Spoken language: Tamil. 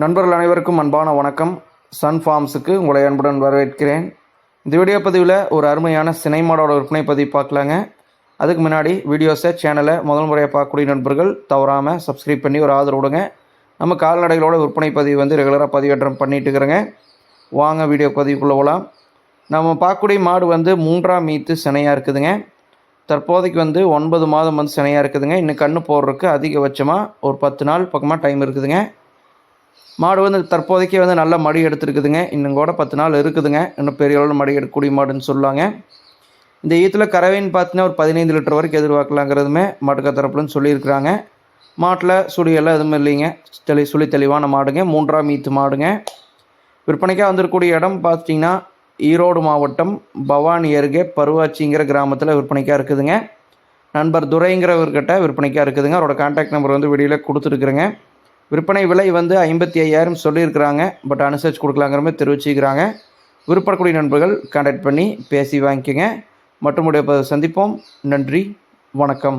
நண்பர்கள் அனைவருக்கும் அன்பான வணக்கம். சன் ஃபார்ம்ஸுக்கு உங்களை அன்புடன் வரவேற்கிறேன். இந்த வீடியோ பதிவில் ஒரு அருமையான சினைமாடோட விற்பனை பதிவு பார்க்கலாங்க. அதுக்கு முன்னாடி வீடியோஸை சேனலை முதல் முறையாக பார்க்கக்கூடிய நண்பர்கள் தவறாமல் சப்ஸ்கிரைப் பண்ணி ஒரு ஆதரவு விடுங்க நம்ம கால்நடைகளோட விற்பனை பதிவு வந்து ரெகுலராக பதிவேற்றம் பண்ணிட்டு இருக்கிறேங்க. வாங்க வீடியோ பதிவுக்குள்ளே போகலாம் நம்ம பார்க்கக்கூடிய மாடு வந்து மூன்றாம் மீத்து சினையாக இருக்குதுங்க. தற்போதைக்கு வந்து ஒன்பது மாதம் வந்து சினையாக இருக்குதுங்க. இன்னும் கண்ணு போடுறதுக்கு அதிகபட்சமாக ஒரு பத்து நாள் பக்கமாக டைம் இருக்குதுங்க. மாடு வந்து தற்போதைக்கு வந்து நல்ல மடி எடுத்துருக்குதுங்க. இன்னும் கூட பத்து நாள் இருக்குதுங்க. இன்னும் பெரிய அளவில் மடி எடுக்கக்கூடிய மாடுன்னு சொல்லுவாங்க இந்த ஈத்தில் கறவைன்னு பார்த்தீங்கன்னா ஒரு பதினைந்து லிட்டர் வரைக்கும் எதிர்பார்க்கலாங்கிறதுமே மாட்டுக்க தரப்புலன்னு சொல்லியிருக்கிறாங்க. மாட்டில் சுடியெல்லாம் எதுவும் இல்லைங்க. தெளி சுழி தெளிவான மாடுங்க. மூன்றாம் ஈத்து மாடுங்க. விற்பனைக்காக வந்திருக்கக்கூடிய இடம் பார்த்தீங்கன்னா ஈரோடு மாவட்டம் பவானி அருகே பருவாச்சிங்கிற கிராமத்தில் விற்பனைக்காக இருக்குதுங்க. நண்பர் துரைங்கிறவர்கிட்ட விற்பனைக்காக இருக்குதுங்க. அவரோட கான்டாக்ட் நம்பர் வந்து வெளியில் கொடுத்துருக்குறேங்க. விற்பனை விலை வந்து ஐம்பத்தி ஐயாயிரம் சொல்லியிருக்கிறாங்க. பட் அனுசரித்து கொடுக்கலாங்கிற மாதிரி தெரிவிச்சுக்கிறாங்க விருப்பக்கூடிய நண்பர்கள் கான்டாக்ட் பண்ணி பேசி வாங்கிக்கோங்க. மற்றும் சந்திப்போம். நன்றி. வணக்கம்.